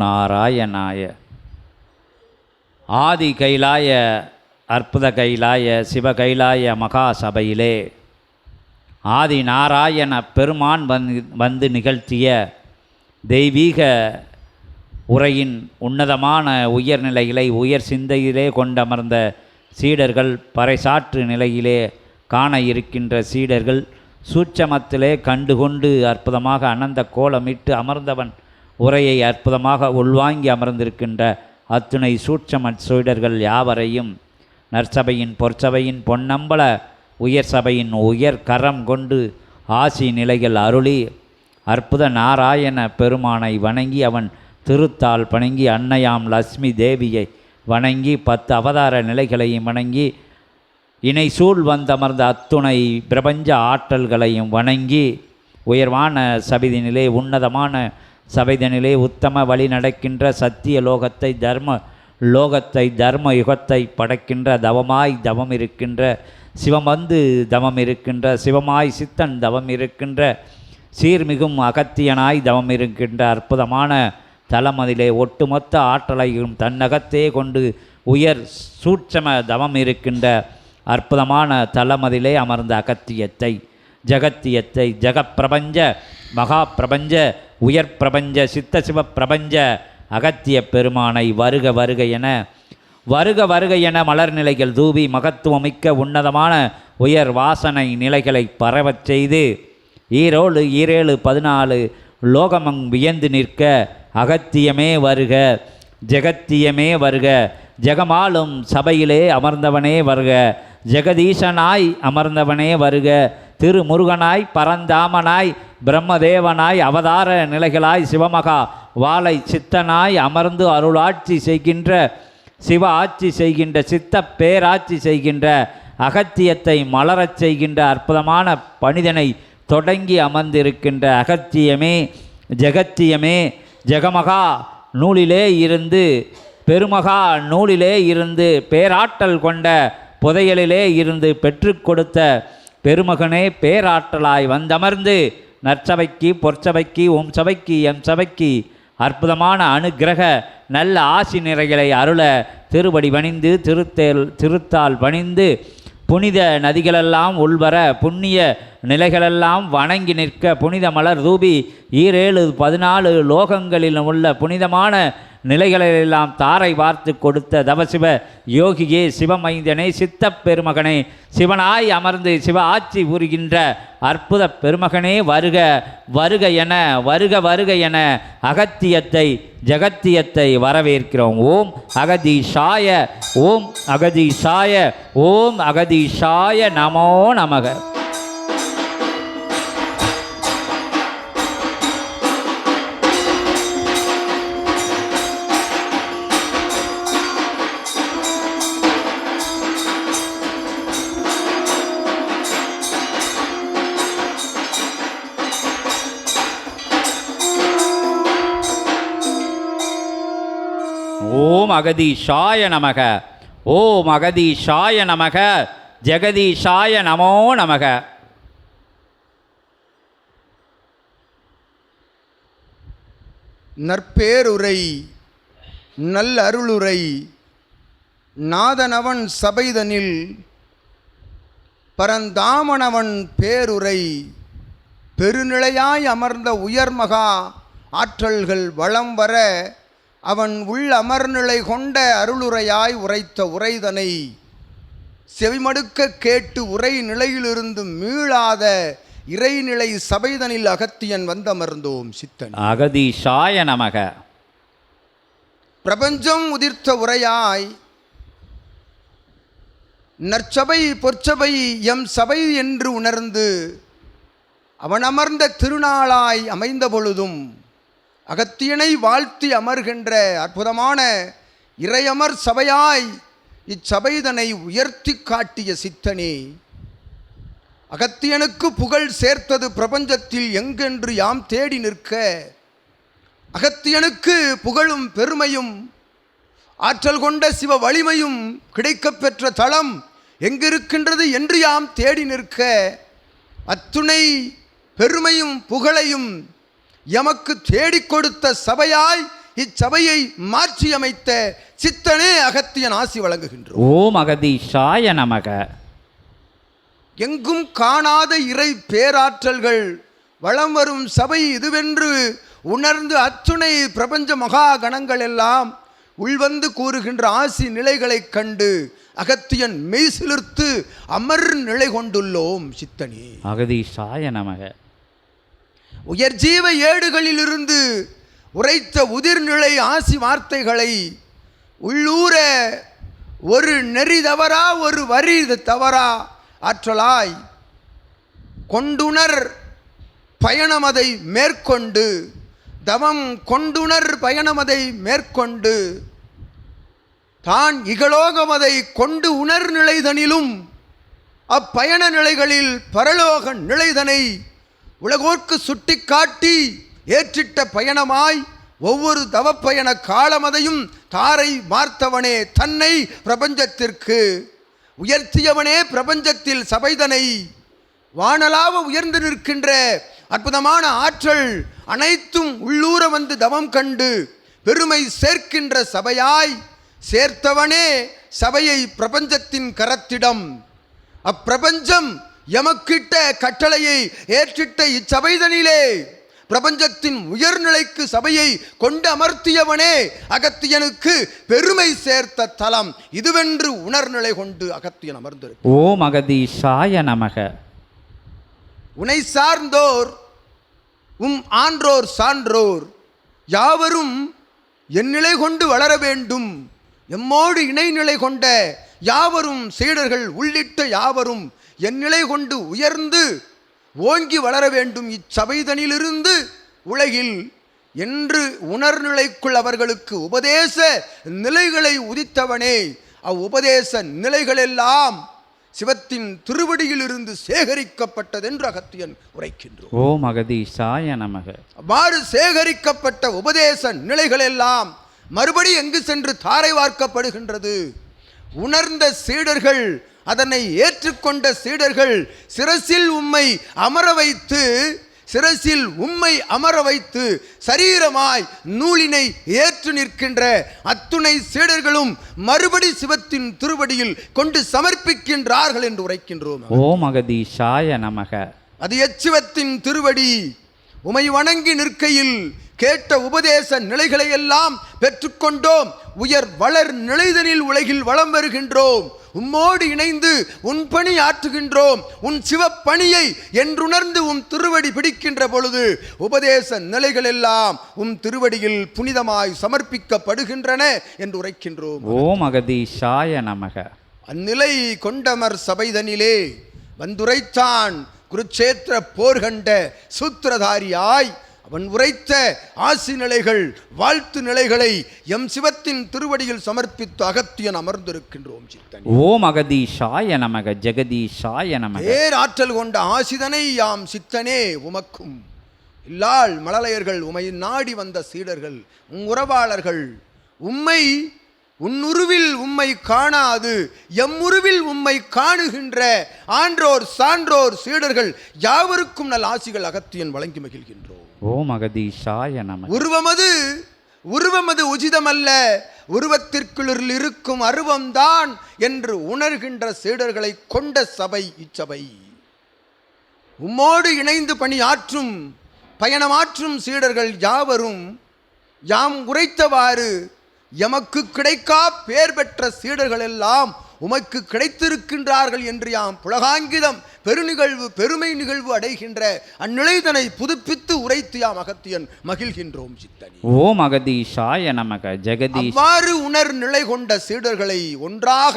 நாராயணாய. ஆதி கைலாய அற்புத கைலாய சிவ கைலாய மகா சபையிலே ஆதி நாராயண பெருமான் வந்து வந்து நிகழ்த்திய தெய்வீக உரையின் உன்னதமான உயர்நிலைகளை உயர் சிந்தையிலே கொண்டமர்ந்த சீடர்கள் பறைசாற்று நிலையிலே காண இருக்கின்ற சீடர்கள் சூட்சமத்திலே கண்டுகொண்டு அற்புதமாக அனந்த கோலமிட்டு அமர்ந்தவன் உரையை அற்புதமாக உள்வாங்கி அமர்ந்திருக்கின்ற அத்துணை சூட்சம சீடர்கள் யாவரையும் நற்சபையின் பொற்சபையின் பொன்னம்பல உயர் சபையின் உயர் கரம் கொண்டு ஆசி நிலைகள் அருளி அற்புத நாராயண பெருமானை வணங்கி அவன் திருத்தால் பணங்கி அன்னையாம் லட்சுமி தேவியை வணங்கி பத்து அவதார நிலைகளையும் வணங்கி இணை சூழ் வந்தமர்ந்த அத்துணை பிரபஞ்ச ஆற்றல்களையும் வணங்கி உயர்வான சபிதினிலே உன்னதமான சபைதனிலே உத்தம வழி நடக்கின்ற சத்திய லோகத்தை தர்ம லோகத்தை தர்ம யுகத்தை படைக்கின்ற தவமாய் தவம் இருக்கின்ற சிவமந்து தவம் இருக்கின்ற சிவமாய் சித்தன் தவம் இருக்கின்ற சீர்மிகும் அகத்தியனாய் தவம் இருக்கின்ற அற்புதமான தலமதிலே ஒட்டுமொத்த ஆற்றலையும் தன்னகத்தே கொண்டு உயர் சூட்சம தவம் இருக்கின்ற அற்புதமான தலமதிலே அமர்ந்த அகத்தியத்தை ஜகத்தியத்தை ஜகப்பிரபஞ்ச மகா பிரபஞ்ச உயர் பிரபஞ்ச சித்த சிவ பிரபஞ்ச அகத்திய பெருமானை வருக வருக என வருக வருக என மலர் நிலைகள் தூவி மகத்துவமிக்க உன்னதமான உயர் வாசனை நிலைகளை பரவச் செய்து ஈரோடு ஈரேழு பதினாலு லோகமங் வியந்து நிற்க அகத்தியமே வருக ஜெகத்தியமே வருக ஜெகமாலும் சபையிலே அமர்ந்தவனே வருக ஜெகதீசனாய் அமர்ந்தவனே வருக திருமுருகனாய் பரந்தாமனாய் பிரம்மதேவனாய் அவதார நிலைகளாய் சிவமகா வாளை சித்தனாய் அமர்ந்து அருளாட்சி செய்கின்ற சிவ ஆட்சி செய்கின்ற சித்த பேராட்சி செய்கின்ற அகத்தியத்தை மலரச் செய்கின்ற அற்புதமான பணிதனை தொடங்கி அமர்ந்திருக்கின்ற அகத்தியமே ஜெகத்தியமே ஜெகமகா நூலிலே இருந்து பெருமகா நூலிலே இருந்து பேராற்றல் கொண்ட புதையலிலே இருந்து பெற்று கொடுத்த பெருமகனே பேராற்றலாய் வந்தமர்ந்து நற்சபைக்கு பொற்சபைக்கு உம் சபைக்கு எம் சபைக்கு அற்புதமான அனுக்கிரக நல்ல ஆசி நிறைகளை அருள திருவடி பணிந்து திருத்தேல் திருத்தால் பணிந்து புனித நதிகளெல்லாம் உள்வர புண்ணிய நிலைகளெல்லாம் வணங்கி நிற்க புனித மலர் தூபி ஈரேழு பதினாலு லோகங்களிலும் உள்ள புனிதமான நிலைகளெல்லாம் தாரை வார்த்து கொடுத்த தவசிவ யோகியே சிவமைந்தனே சித்தப் பெருமகனே. சிவனாய் அமர்ந்து சிவ ஆட்சி புரிகின்ற அற்புத பெருமகனே வருக வருக என வருக வருக என அகத்தியத்தை ஜகத்தியத்தை வரவேற்கிறோம். ஓம் அகதீஷாய ஓம் அகதீஷாய ஓம் அகதீஷாய நமோ நமக. ஓம் அகதீஷாய நமக. ஓம் அகதீஷாய நமக. ஜெகதீஷாய நமோ நமக. நற்பேருரை நல்லருளுரை நாதனவன் சபைதனில் பரந்தாமனவன் பேருரை பெருநிலையாய் அமர்ந்த உயர்மகா ஆற்றல்கள் வளம் வர அவன் உள் அமர்நிலை கொண்ட அருளுரையாய் உரைத்த உரைதனை செவிமடுக்க கேட்டு உரை நிலையிலிருந்து மீளாத இறைநிலை சபைதனில் அகத்தியன் வந்தமர்ந்தோம் சித்தன். அகதீஷாய நமக. பிரபஞ்சம் உதிர்த்த உரையாய் நற்சபை பொற்சபை எம் சபை என்று உணர்ந்து அவன் அமர்ந்த திருநாளாய் அமைந்த பொழுதும் அகத்தியனை வாழ்த்தி அமர்கின்ற அற்புதமான இறையமர் சபையாய் இச்சபைதனை உயர்த்தி காட்டிய சித்தனே அகத்தியனுக்கு புகழ் சேர்த்தது பிரபஞ்சத்தில் எங்கென்று யாம் தேடி நிற்க அகத்தியனுக்கு புகழும் பெருமையும் ஆற்றல் கொண்ட சிவ வலிமையும் கிடைக்கப் பெற்ற தளம் எங்கிருக்கின்றது என்று யாம் தேடி நிற்க அத்துணை பெருமையும் புகழையும் எமக்கு தேடிக் கொடுத்த சபையாய் இச்சபையை மாற்றியமைத்த சித்தனே அகத்தியன் ஆசி வழங்குகின்றோம். ஓம் அகதீஷாய நமக. எங்கும் காணாத இறை பேராற்றல்கள் வளம் வரும் சபை இதுவென்று உணர்ந்து அத்துணை பிரபஞ்ச மகா கணங்கள் எல்லாம் உள்வந்து கூறுகின்ற ஆசி நிலைகளைக் கண்டு அகத்தியன் மெய் சிலிர்த்து அமர் நிலை கொண்டுள்ளோம் சித்தனே. அகதீஷாய நமக. உயர்ஜீவ ஏடுகளிலிருந்து உரைத்த உதிர்நிலை ஆசி வார்த்தைகளை உள்ளூர ஒரு நெறி தவறா ஒரு வரி தவறா ஆற்றலாய் கொண்டுணர் பயணமதை மேற்கொண்டு தவம் கொண்டுணர் பயணமதை மேற்கொண்டு தான் இகலோகமதை கொண்டு உணர் நிலைதனிலும் அப்பயண நிலைகளில் பரலோக நிலைதனை உலகோர்க்கு சுட்டிக்காட்டி ஏற்றிட்ட பயணமாய் ஒவ்வொரு தவப்பயண காலமதையும் தாரை மார்த்தவனே தன்னை பிரபஞ்சத்திற்கு உயர்த்தியவனே பிரபஞ்சத்தில் சபைதனை. வானலாவ உயர்ந்து நிற்கின்ற அற்புதமான ஆற்றல் அனைத்தும் உள்ளூர வந்து தவம் கண்டு பெருமை சேர்க்கின்ற சபையாய் சேர்த்தவனே சபையை பிரபஞ்சத்தின் கரத்திடம். அப்பிரபஞ்சம் எமக்கிட்ட கட்டளையை ஏற்றிட்ட இச்சபைதனிலே பிரபஞ்சத்தின் உயர்நிலைக்கு சபையை கொண்டு அமர்த்தியவனே அகத்தியனுக்கு பெருமை சேர்த்த தலம் இதுவென்று உணர்நிலை கொண்டு அகத்தியன் அமர்ந்திருக்கு ஓம் அகதீஷாய நமக. உனை சார்ந்தோர் உம் ஆன்றோர் சான்றோர் யாவரும் என் நிலை கொண்டு வளர வேண்டும். எம்மோடு இணைநிலை கொண்ட யாவரும் சீடர்கள் உள்ளிட்ட யாவரும் என் நிலை கொண்டு உயர்ந்து ஓங்கி வளர வேண்டும் இச்சபைதனிலிருந்து உலகில் என்று உணர்நிலைக்குள் அவர்களுக்கு உபதேச நிலைகளை உதித்தவனே. அவ்வுபதேச நிலைகளெல்லாம் சிவத்தின் திருவடியிலிருந்து சேகரிக்கப்பட்டதென்று அகத்தியன் உரைக்கின்றோம் ஓம் அகதீஷாய நமக. அவ்வாறு சேகரிக்கப்பட்ட உபதேச நிலைகளெல்லாம் மறுபடி எங்கு சென்று தாரை வார்க்கப்படுகின்றது? உணர்ந்த சீடர்கள் அதனை ஏற்றுக்கொண்ட சீடர்கள் சிரசில் உம்மை அமர வைத்து சிரசில் உம்மை அமர வைத்து சரீரமாய் நூலினை ஏற்று நிற்கின்ற அத்துணை சீடர்களும் மறுபடி சிவத்தின் திருவடியில் கொண்டு சமர்ப்பிக்கின்றார்கள் என்று உரைக்கின்றோம். ஓம் அகதீஷாய நமக. அது எச்சுவத்தின் திருவடி. உமை வணங்கி நிற்கையில் கேட்ட உபதேச நிலைகளை எல்லாம் பெற்றுக்கொண்டோம். உயர் வளர் நிலைதனில் உலகில் வளம் வருகின்றோம். உம்மோடு இணைந்து உன் பணி ஆற்றுகின்றோம் உன் சிவப்பணியை என்றுணர்ந்து உம் திருவடி பிடிக்கின்ற பொழுது உபதேச நிலைகள் எல்லாம் உம் திருவடியில் புனிதமாய் சமர்ப்பிக்கப்படுகின்றன என்று உரைக்கின்றோம். ஓம் அகதீஷாய நமக. அந்நிலை கொண்டமர் சபைதனிலே வந்துரைத்தான் குருச்சேத்திர போர் கண்ட சூத்திரதாரியாய் அவன் உரைத்த ஆசி நிலைகள் வாழ்த்து நிலைகளை எம் சிவத்தின் திருவடியில் சமர்ப்பித்து அகத்தியன் அமர்ந்திருக்கின்றோம் சித்தன். ஓம் அகதீஷாய நமக ஜெகதீஷாய நமக. பேராற்றல் கொண்ட ஆசிதனை யாம் சித்தனே உமக்கும். இல்லாள் மழலையர்கள் உமை நாடி வந்த சீடர்கள் உம் உறவாளர்கள் உம்மை உன்னுருவில் உம்மை காணாது எம்முருவில் உம்மை காணுகின்ற ஆன்றோர் சான்றோர் சீடர்கள் யாவருக்கும் நல் ஆசிகள் அகத்தியன் வழங்கி மகிழ்கின்றோம். ஓம் அகதீஷாய நம. உருவமது உருவமது உச்சிதமல்ல உருவத்திற்குள்ளில் இருக்கும் அருவம்தான் என்று உணர்கின்ற சீடர்களை கொண்ட சபை இச்சபை. உம்மோடு இணைந்து பணியாற்றும் பயணமாற்றும் சீடர்கள் யாவரும் யாம் உரைத்தவாறு எமக்கு கிடைக்கா பேர் பெற்ற சீடர்கள் எல்லாம் உமக்கு கிடைத்திருக்கின்றார்கள் என்று யாம் புலகாங்கிதம் பெருநிகழ்வு பெருமை நிகழ்வு அடைகின்ற அந்நிலைதனை புதுப்பித்து உரைத்து யாம் அகத்தியன் மகிழ்கின்றோம் சித்தனி. ஓம் அகதீஷாய நமக ஜெகதீஷ். அவ்வாறு உணர் நிலை கொண்ட சீடர்களை ஒன்றாக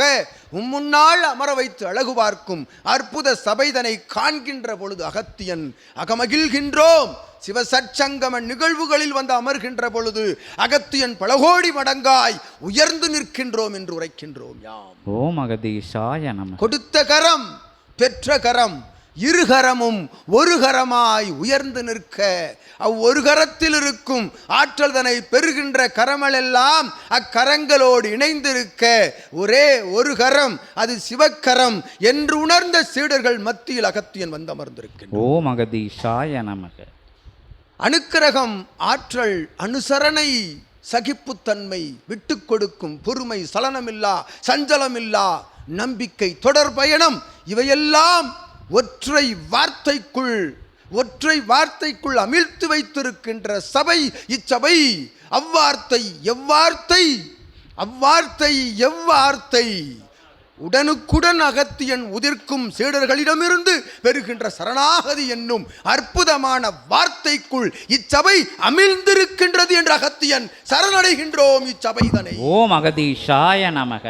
உம்முன்னால் அமர வைத்து அழகு பார்க்கும் அற்புத சபைதனை காண்கின்ற பொழுது அகத்தியன் அகமகிழ்கின்றோம். சிவசற்சங்கம நிகழ்வுகளில் வந்து அமர்கின்ற பொழுது அகத்தியன் பலகோடி மடங்காய் உயர்ந்து நிற்கின்றோம் என்று உரைக்கின்றோம் யாம். ஓம் அகதீஷாய நமக. கொடுத்த கரம் பெற்ற கரம் இருகரமும் ஒரு கரமாய் உயர்ந்து நிற்க. அவ்வொரு கரத்தில் இருக்கும் ஆற்றல் தனை பெறுகின்ற கரங்களெல்லாம் அக்கரங்களோடு இணைந்திருக்க. ஒரே ஒரு கரம் அது சிவக்கரம் என்று உணர்ந்த சீடர்கள் மத்தியில் அகத்தியன் வந்து அமர்ந்திருக்கின்றார் ஓம் அகதீஷாய நமக. அனுக்கிரகம் ஆற்றல் அனுசரணை சகிப்புத்தன்மை விட்டு கொடுக்கும் பொறுமை சலனமில்லா சஞ்சலமில்லா நம்பிக்கை தொடர் பயணம் இவையெல்லாம் ஒற்றை வார்த்தைக்குள் ஒற்றை வார்த்தைக்குள் அமிழ்த்து வைத்திருக்கின்ற சபை இச்சபை அவ்வார்த்தை எவ்வார்த்தை அவ்வார்த்தை எவ்வார்த்தை. உடனுக்குடன் அகத்தியன் உதிர்க்கும் சீடர்களிடமிருந்து பெறுகின்ற சரணாகதி என்னும் அற்புதமான வார்த்தைக்குள் இச்சபை அமிழ்ந்திருக்கின்றது என்று அகத்தியன் சரணடைகின்றோம் இச்சபைதனை ஓம் அகதீஷாய நமக.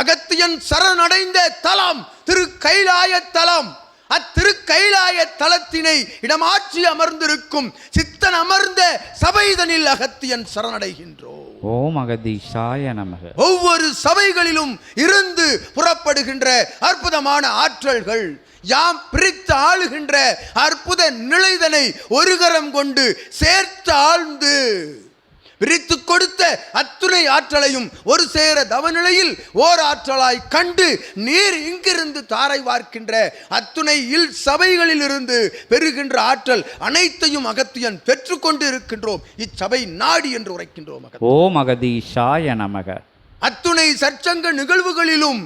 அகத்தியன் சரணடைந்த தலம் திரு கைலாய தலம். அத்திரு கைலாய தலத்தினை இடமாற்றி அமர்ந்திருக்கும் சித்தன் அமர்ந்த சபைதனில் அகத்தியன் சரணடைகின்றோம். ஓம் அகதீஷாய நமக. ஒவ்வொரு சபைகளிலும் இருந்து புறப்படுகின்ற அற்புதமான ஆற்றல்கள் யாம் பிரித்து ஆளுகின்ற அற்புத நிலைதனை ஒரு கரம் கொண்டு சேர்த்து ஆழ்ந்து பிரித்து கொடுத்த அத்துணை ஆற்றலையும் ஒரு சேர தவநிலையில் ஓர் ஆற்றலாய் கண்டு நீர் இங்கிருந்து தாரை வார்க்கின்ற அத்துணை இல் சபைகளில் இருந்து பெறுகின்ற ஆற்றல் அனைத்தையும் அகத்தியன் பெற்றுக்கொண்டு இருக்கின்றோம் இச்சபை நாடி என்று உரைக்கின்றோம். ஓம் அகதீஷாய நமக. அத்துணை சற்சங்க நிகழ்வுகளிலும்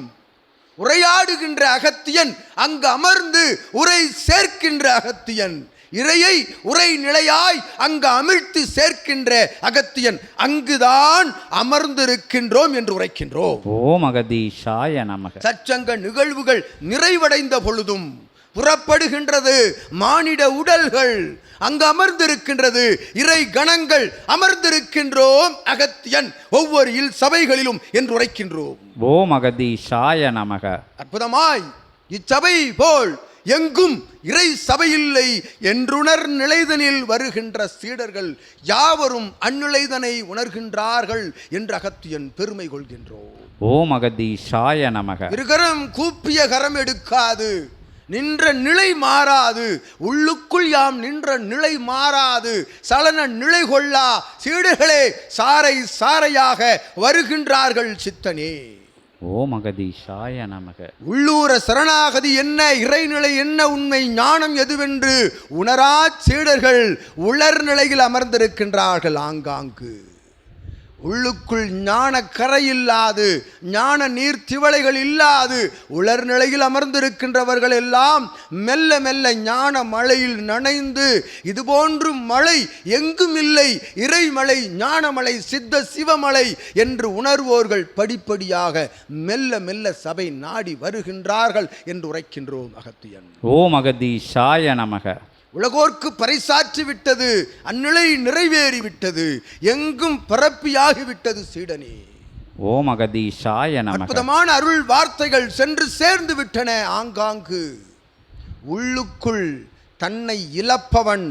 உரையாடுகின்ற அகத்தியன் அங்கு அமர்ந்து உரை சேர்க்கின்ற அகத்தியன். இறையை உரை நிலையாய் அங்கு அமிழ்த்து சேர்க்கின்ற அகத்தியன் அங்குதான் அமர்ந்திருக்கின்றோம் என்று உரைக்கின்றோம். ஓம் அகதீஷாய நமக. சச்சங்க நிகழ்வுகள் நிறைவடைந்த பொழுதும் புறப்படுகின்றது மானிட உடல்கள் அங்கு அமர்ந்திருக்கின்றது இறை கணங்கள் அமர்ந்திருக்கின்றோம் அகத்தியன் ஒவ்வொரு இல் சபைகளிலும் என்று உரைக்கின்றோம். ஓம் அகதீஷாய நமக. அற்புதமாய் இச்சபை போல் எங்கும் இறை சபையில்லை என்றுணர் நிலைதனில் வருகின்ற சீடர்கள் யாவரும் அந்நிலைதனை உணர்கின்றார்கள் என்று அகத்தியன் பெருமை கொள்கின்றோம். ஓம் அகதீஷாய நமக. இருகரம் கூப்பிய கரம் எடுக்காது நின்ற நிலை மாறாது உள்ளுக்குள் யாம் நின்ற நிலை மாறாது சலன நிலை கொள்ளா சீடுகளே சாரை சாரையாக வருகின்றார்கள் சித்தனே. ஓம் அகதீஷாய நமக. உள்ளூர சரணாகதி என்ன இறைநிலை என்ன உண்மை ஞானம் எதுவென்று உணரா சீடர்கள் உலர் நிலையில் அமர்ந்திருக்கின்றார்கள் ஆங்காங்கு. உள்ளுக்குள் ஞான கரை இல்லாது ஞான நீர் திவளைகள் இல்லாது உலர் நிலையில் அமர்ந்திருக்கின்றவர்கள் எல்லாம் மெல்ல மெல்ல ஞான மழையில் நனைந்து இதுபோன்று மழை எங்கும் இல்லை இறைமலை ஞானமலை சித்த சிவமலை என்று உணர்வோர்கள் படிப்படியாக மெல்ல மெல்ல சபை நாடி வருகின்றார்கள் என்று உரைக்கின்றோம் அகத்தியன். ஓம் சாய நமக. உலகோர்க்கு பறைசாற்றி விட்டது அந்நிலை நிறைவேறி விட்டது எங்கும் பரப்பியாகி விட்டது சீடனே. ஓம் அகதீஷாய அற்புதமான அருள் வார்த்தைகள் சென்று சேர்ந்து விட்டன ஆங்காங்கு. உள்ளுக்குள் தன்னை இழப்பவன்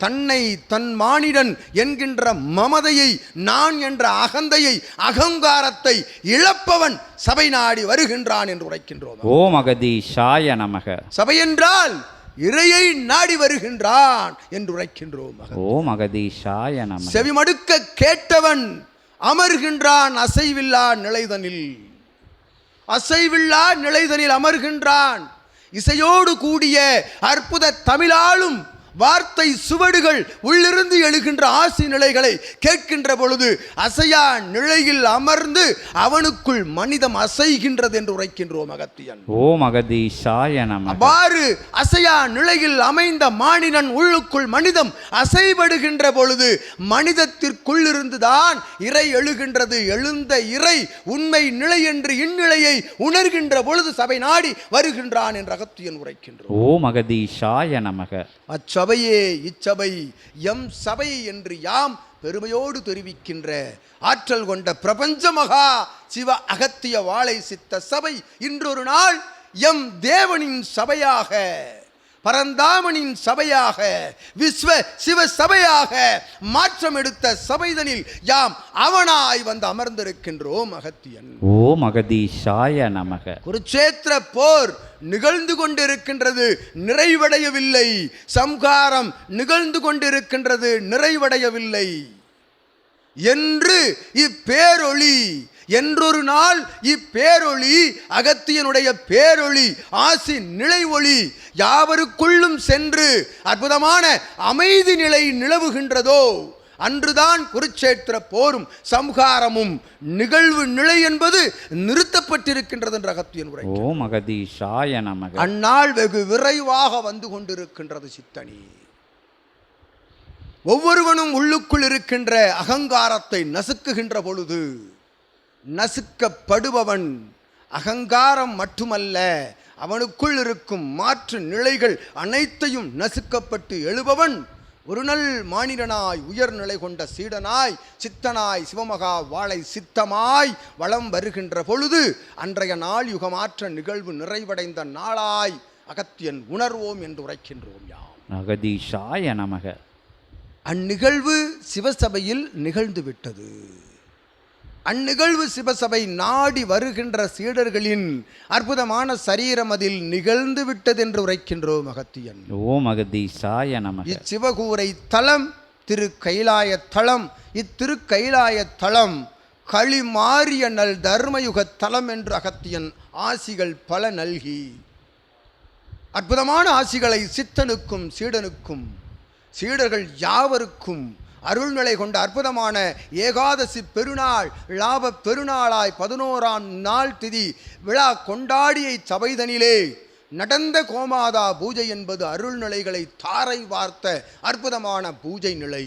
தன்னை தன் மானிடன் என்கின்ற மமதையை நான் என்ற அகந்தையை அகங்காரத்தை இழப்பவன் சபை நாடி வருகின்றான் என்று உரைக்கின்றோம். ஓம் அகதீஷாய நமக. சபை என்றால் இறையை நாடி வருகின்றான் என்று உரைக்கின்றோம் ஓம் அகதீஷாய நமக செவிமடுக்க கேட்டவன் அமர்கின்றான் அசைவில்லா நிலைதனில். அசைவில்லா நிலைதனில் அமர்கின்றான். இசையோடு கூடிய அற்புத தமிழாலும் வார்த்தை சுவடுகள் உள்ளிருந்து எழுகின்ற ஆசி நிலைகளை கேட்கின்ற பொழுது அசையா நிலையில் அமர்ந்து அவனுக்குள் மனிதம் அசைகின்றது என்று உரைக்கின்றோம் அகத்தியன். ஓம் அகதீஷாய நமக. அவ்வாறு அசையா நிலையில் அமைந்த மானிடன் உள்ளுக்குள் மனிதம் அசைபடுகின்ற பொழுது மனிதத்திற்குள்ளிருந்துதான் இறை எழுகின்றது. எழுந்த இறை உண்மை நிலை என்று இந்நிலையை உணர்கின்ற பொழுது சபை நாடி வருகின்றான் என்று அகத்தியன் உரைக்கின்றோம் ஓம் அகதீஷாய நமக. சபையே இச்சபை எம் சபை என்று யாம் பெருமையோடு தெரிவிக்கின்ற ஆற்றல் கொண்ட பிரபஞ்ச மகா சிவ அகத்திய வாழை சித்த சபை இன்றொரு நாள் எம் தேவனின் சபையாக. பரந்தாமனின் சபையாக விஸ்வ சிவ சபையாக மாற்றம் எடுத்த சபைதனில் யாம் அவனாய் வந்து அமர்ந்திருக்கின்றோம் அகத்தியன். ஓம் அகதீஷாய நமக. குருச்சேத்திர போர் நிகழ்ந்து கொண்டிருக்கின்றது நிறைவடையவில்லை. சம்காரம் நிகழ்ந்து கொண்டிருக்கின்றது நிறைவடையவில்லை. என்று இப்பேரொளி என்றொரு நாள் இப்பேரொளி அகத்தியனுடைய பேரொளி ஆசி நிலை ஒளி யாவருக்குள்ளும் சென்று அற்புதமான அமைதி நிலை நிலவுகின்றதோ அன்றுதான் குருச்சேத்திர போரும் சம்ஹாரமும் நிகழ்வு நிலை என்பது நிறுத்தப்பட்டிருக்கின்றது என்ற அகத்தியன் உரை ஓம் அகதீஷாய நமக. அந்நாள் வெகு விரைவாக வந்து கொண்டிருக்கின்றது சித்தனி. ஒவ்வொருவனும் உள்ளுக்குள் இருக்கின்ற அகங்காரத்தை நசுக்குகின்ற பொழுது நசுக்கப்படுபவன். அகங்காரம் மட்டுமல்ல அவனுக்குள் இருக்கும் மாற்று நிலைகள் அனைத்தையும் நசுக்கப்பட்டு எழுபவன். ஒரு நல் மானிடனாய் உயர்நிலை கொண்ட சீடனாய் சித்தனாய் சிவமகா வாழை சித்தமாய் வளம் வருகின்ற பொழுது அன்றைய நாள் யுகமாற்ற நிகழ்வு நிறைவடைந்த நாளாய் அகத்தியன் உணர்வோம் என்று உரைக்கின்றோம் யாம். அகதீஷாய நமக. அந்நிகழ்வு சிவசபையில் நிகழ்ந்து விட்டது அந்நிகழ்வு சிவசபை நாடி வருகின்ற சீடர்களின் அற்புதமான சரீரம் அதில் நிகழ்ந்து விட்டது என்று உரைக்கின்றோம் அகத்தியன். ஓம் அகதீஷாய நமக. இச்சிவகூரை தலம் திரு கைலாய தலம் இத்திரு கைலாய தலம் களி மாறிய நல் தர்மயுக தலம் என்று அகத்தியன் ஆசிகள் பல நல்கி. அற்புதமான ஆசிகளை சித்தனுக்கும் சீடனுக்கும் சீடர்கள் யாவருக்கும் அருள்நிலை கொண்ட அற்புதமான ஏகாதசி பெருநாள் லாப பெருநாளாய் பதினோராம் நாள் திதி விழா கொண்டாடிய சபைதனிலே நடந்த கோமாதா பூஜை என்பது அருள்நிலைகளை தாரை வார்த்த அற்புதமான பூஜை நிலை.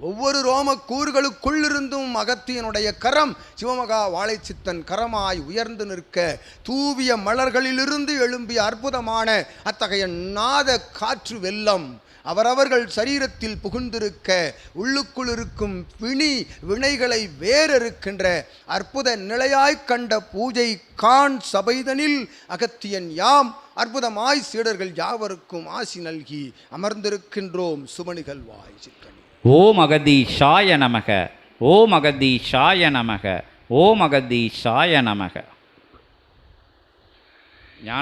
ஒவ்வொரு ரோம கூறுகளுக்குள்ளிருந்தும் அகத்தியனுடைய கரம் சிவமகா வாழைச்சித்தன் கரமாய் உயர்ந்து நிற்க தூவிய மலர்களிலிருந்து எழும்பிய அற்புதமான அத்தகைய நாத காற்று வெள்ளம். அவரவர்கள் சரீரத்தில் புகுந்திருக்க உள்ளுக்குள் இருக்கும் பிணி வினைகளை வேறறுக்கின்ற அற்புத நிலையாய்க் கண்ட பூஜை கான் சபைதனில் அகத்தியன் யாம். அற்புதமாய் சீடர்கள் யாவருக்கும் ஆசி நல்கி அமர்ந்திருக்கின்றோம் சுமணிகள் வாய் ஓ மகதி அகதீஷாய நமக ஓம் அகதீஷாய நமக ஓம் அகதீஷாய நமக.